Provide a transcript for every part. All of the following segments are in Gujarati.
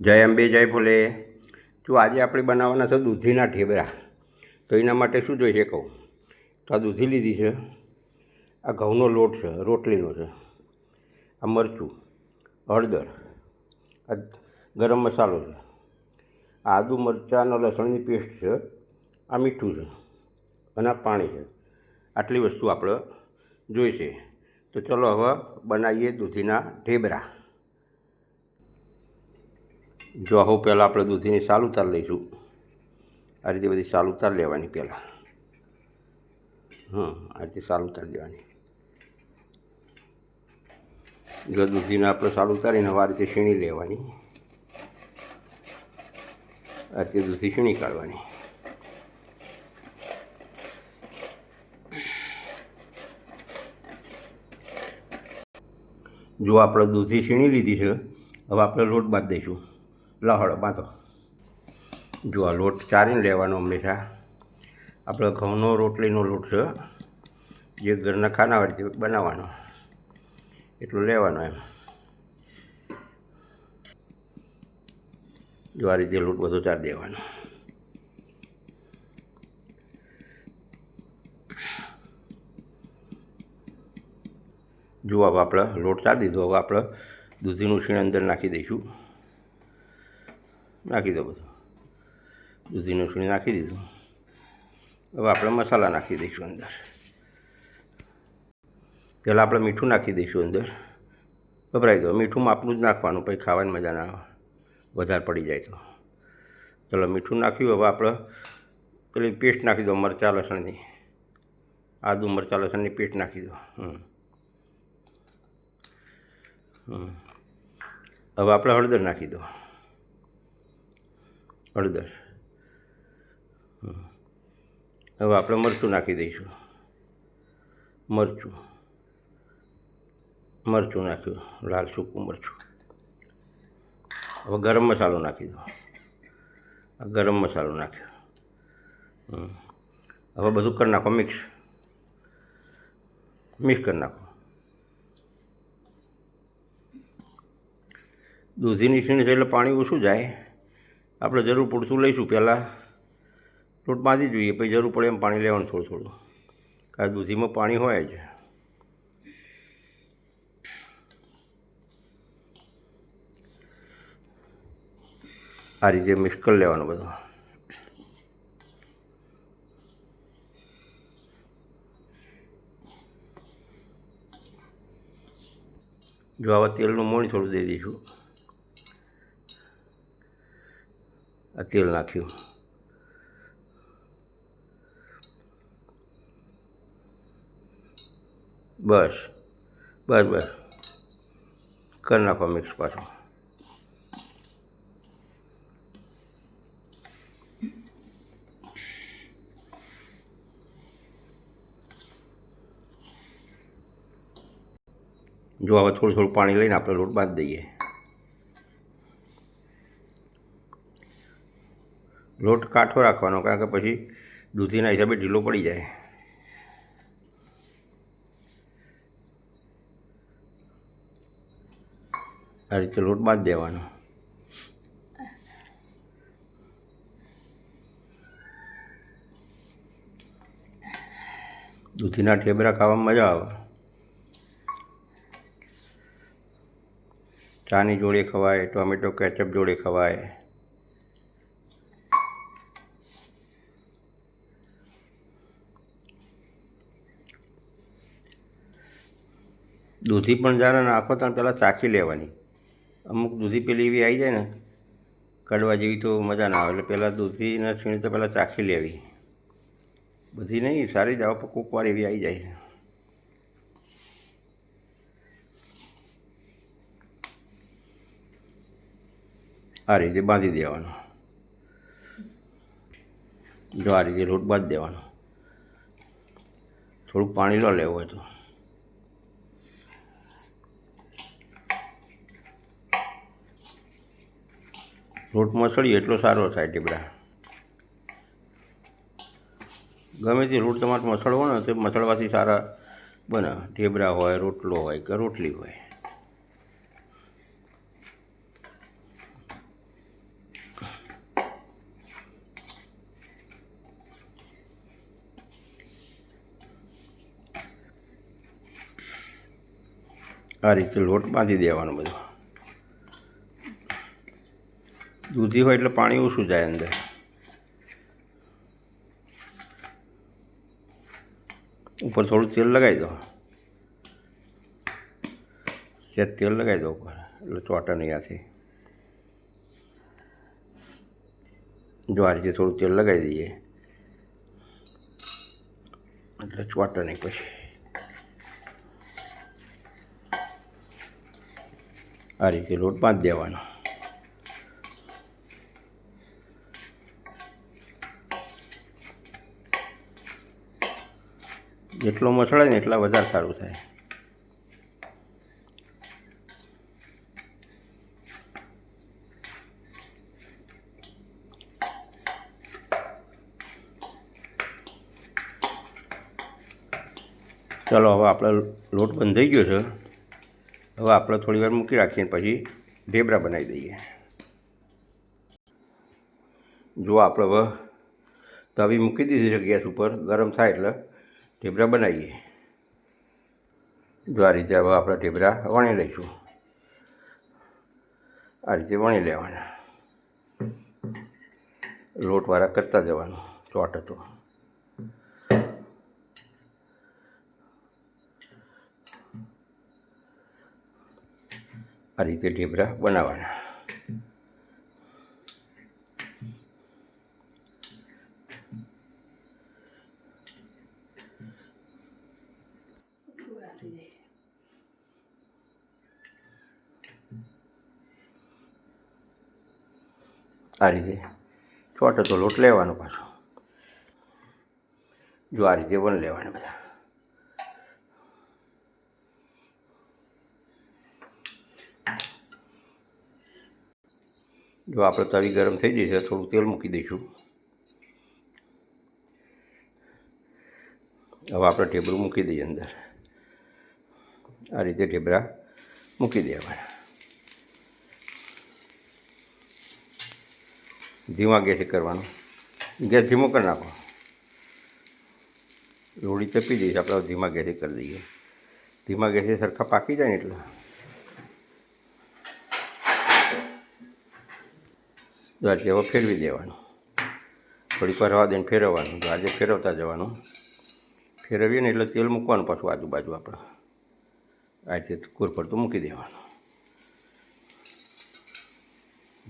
જય અંબે, જય ભોલે. જો આજે આપણે બનાવવાના છે દૂધીના ઢેબરા, તો એના માટે શું જોઈશે કહું? તો આ દૂધી લીધી છે, આ ઘઉંનો લોટ છે, રોટલીનો છે, આ મરચું, હળદર, આ ગરમ મસાલો છે આદુ મરચાંનો લસણની પેસ્ટ છે, આ મીઠું છે, અને આ પાણી છે. આટલી વસ્તુ આપણે જોઈશે. તો ચલો હવે બનાવીએ દૂધીના ઢેબરા. જો હો પહેલાં આપણે દૂધીની સાલ ઉતાર લઈશું. આ રીતે બધી સાલ ઉતાર લેવાની પહેલાં. હં આ રીતે સાલ ઉતારી દેવાની. જો દૂધીને આપણે સાલ ઉતારીને આ રીતે છીણી લેવાની. આ રીતે દૂધી છીણી કાઢવાની. જો આપણે દૂધી છીણી લીધી છે, હવે આપણે લોટ બાંધી દઈશું. લહળ બાંધો. જો આ લોટ ચારીને લેવાનો હંમેશા આપણે ઘઉંનો રોટલીનો લોટ છે. જે ઘરના ખાના હોય તે બનાવવાનો. એટલું લેવાનો એમ. જો, આ રીતે લોટ બધો ચાર દેવાનો. જો હવે આપણે લોટ ચાર દીધો. હવે આપણે દૂધીનું છીણ અંદર નાખી દઈશું. નાખી દો બધું. દૂધીનું છીણ નાખી દીધું. હવે આપણે મસાલા નાખી દઈશું અંદર. પહેલાં આપણે મીઠું નાખી દઈશું અંદર. ગભરાઈ દો મીઠું માપનું જ નાખવાનું, પછી ખાવાની મજા ના વધારે પડી જાય તો. ચલો, મીઠું નાખ્યું. હવે આપણે પેલી પેસ્ટ નાખી દો, મરચાં, લસણની. આદુ, મરચાં, લસણની પેસ્ટ નાખી દો. હવે આપણે હળદર નાખી દો. હળદર. હવે આપણે મરચું નાખી દઈશું. મરચું. મરચું નાખ્યું. લાલ સૂકું મરચું. હવે ગરમ મસાલો નાખી દો. ગરમ મસાલો નાખ્યો. હવે બધું કરી નાખો, મિક્સ. મિક્સ કરી નાખો. દૂધીની છીણ છે એટલે પાણી ઓછું જાય. આપણે જરૂર પૂરતું લઈશું પહેલાં. લોટ બાંધી જોઈએ, પછી જરૂર પડે એમ પાણી લેવાનું થોડું થોડું. કારણ દૂધીમાં પાણી હોય જ. આ રીતે મિક્સ લેવાનું બધું. જો આવા તેલનું મોણ થોડું દઈ દઈશું. આ તેલ નાખ્યું. બસ બસ બસ. કરી નાખો મિક્સ પાછું. જો હવે થોડું થોડું પાણી લઈને આપણે લોટ બાંધી દઈએ. લોટ કાઠો રાખવાનો, કારણ કે પછી દૂધીના હિસાબે ઢીલો પડી જાય. આ રીતે લોટ બાદ દેવાનો. દૂધીના ઠેબરા ખાવામાં મજા આવે. ચાની જોડે ખવાય, ટોમેટો, કેચઅપ જોડે ખવાય. દૂધી પણ જાણે નાખો ત્યારે પહેલાં ચાખી લેવાની. અમુક દૂધી પેલી એવી આવી જાય ને, કડવા જેવી તો મજા ના આવે, એટલે પહેલાં દૂધીના છીણી તો પહેલાં ચાખી લેવી. બધી નહીં, સારી જ આવે કોક વાર એવી આવી જાય. આ રીતે બાંધી દેવાનો. જો આ રીતે લોટ બાંધી દેવાનો. થોડુંક પાણી લો લેવું હોય તો. લોટમાં સળીએ એટલો સારો થાય ટીબડા. ગમે તે રોટ તમારે મસળવો ને તે મસળવાથી સારા બને. ઢેબરા હોય, રોટલો હોય કે રોટલી હોય. આ રીતે લોટ બાંધી દેવાનો બધો. દૂધી હોય એટલે પાણી ઓછું જાય અંદર. ઉપર થોડું તેલ લગાવી દો. સેજ તેલ લગાવી દો ઉપર, એટલે ચોટે નહીં આથી. જો આ રીતે થોડું તેલ લગાવી દઈએ, એટલે ચોટે નહીં પછી. આ રીતે લોટ બાંધી દેવાનો. જેટલો મસળાય ને એટલા વધારે સારું થાય. ચાલો, હવે આપણે લોટ બંધ થઈ ગયો છે. હવે આપણે થોડી વાર મૂકી રાખીએ પછી ઢેબરા બનાવી દઈએ. જો આપણે હવે તવી મૂકી દીધી છે ગેસ ઉપર, ગરમ થાય એટલે. ઢેબરા બનાવીએ. જો આ રીતે હવે આપણે ઢેબરા વણી લઈશું. આ રીતે વણી લેવાના. લોટવાળા કરતા જવાનું, ચોટ હતો. આ રીતે ઢેબરા બનાવવાના આ રીતે ચોટ તો લોટ લેવાનો પાછો. જો આ રીતે પણ લેવાના બધા. જો આપણે તવી ગરમ થઈ જશે, થોડું તેલ મૂકી દઈશું. હવે આપણે ટેબલ મૂકી દઈએ અંદર. આ રીતે ઢેબરા મૂકી દેવાના. ધીમા ગેસે કરવાનું. ગેસ ધીમો કરી નાખો લોડી ચપી દઈશ, આપણે ધીમા ગેસે કરી દઈએ. ધીમા ગેસે સરખા પાકી જાય ને એટલે. તો હવે ફેરવી દેવાનું. થોડીક વાર રવા દઈને ફેરવવાનું. આજે ફેરવતા જવાનું. ફેરવીએ ને એટલે તેલ મૂકવાનું પાછું આજુબાજુ આપણે. આ રીતે કુર પડતું મૂકી દેવાનું.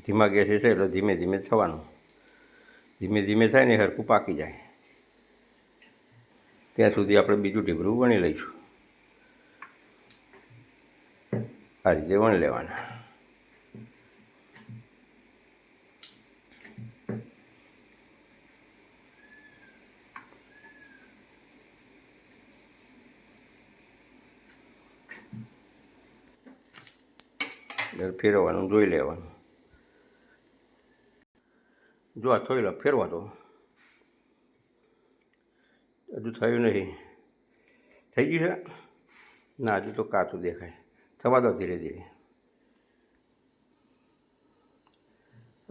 ધીમા ગેસે છે એટલે ધીમે ધીમે થવાનું. ધીમે ધીમે થાય ને હરખું પાકી જાય. ત્યાં સુધી આપણે બીજું ઢીબરું વણી લઈશું. આ રીતે વણી લેવાના. એટલે ફેરવવાનું, જોઈ લેવાનું. જો આ થોડી લો ફેરવા દો હજુ થયું નહીં. થઈ ગયું છે? ના, હજુ તો કાચું દેખાય. થવા દો ધીરે ધીરે.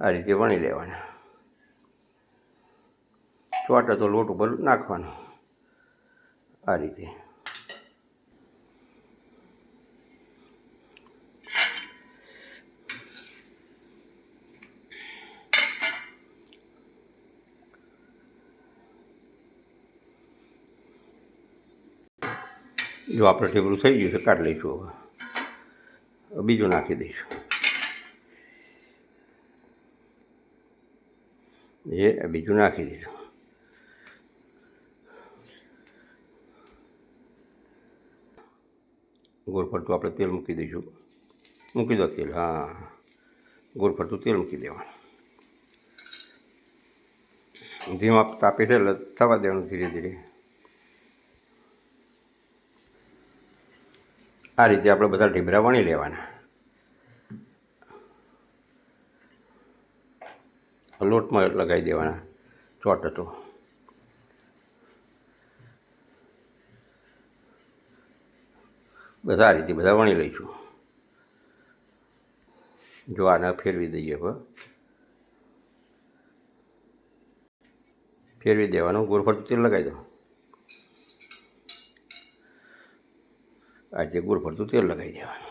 આ રીતે વણી લેવાના. ચોટા તો લોટ ઉપર નાખવાનો. આ રીતે. જો આપણે ટેબલું થઈ ગયું છે, કાઢી લઈશું હવે. હવે બીજું નાખી દઈશું. એ બીજું નાખી દીધું ગોળ ફરતું આપણે તેલ મૂકી દઈશું. મૂકી દો તેલ, હા. ગોળ ફરતું તેલ મૂકી દેવાનું. ધીમા તાપે છે એટલે થવા દેવાનું ધીરે ધીરે. આ રીતે આપણે બધા ઢીબરા વણી લેવાના. લોટમાં લગાવી દેવાના. ચોટ હતો. બધા આ રીતે બધા વણી લઈશું. જો આને ફેરવી દઈએ હવે. ફેરવી દેવાનું ગોળ ફરતું તેલ લગાવી દો. આ રીતે ગોળ ફરતું તેલ લગાવી દેવાનું.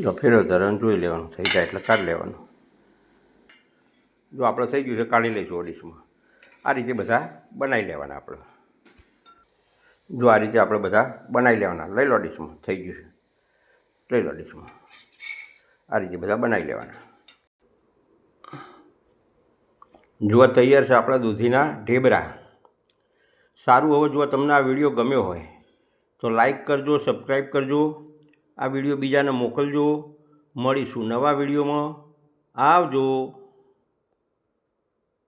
જો ફેરવતા રન જોઈ લેવાનું, થઈ જાય એટલે કાઢી લેવાનું. જો આપણે થઈ ગયું છે, કાઢી લઈશું ઓડિશમાં. આ રીતે બધા બનાવી લેવાના આપણે. જો આ રીતે આપણે બધા બનાવી લેવાના. લઈ લો ડીશમાં થઈ ગયું છે. લઈ લો ડીશમાં આ રીતે બધા બનાવી લેવાના. જોવા તૈયાર છે આપણા દૂધીના ઢેબરા. સારું હવે જો તમને આ વીડિયો ગમ્યો હોય તો લાઈક કરજો, સબસ્ક્રાઈબ કરજો. આ વીડિયો બીજાને મોકલજો. મળીશું નવા વિડીયોમાં. આવજો.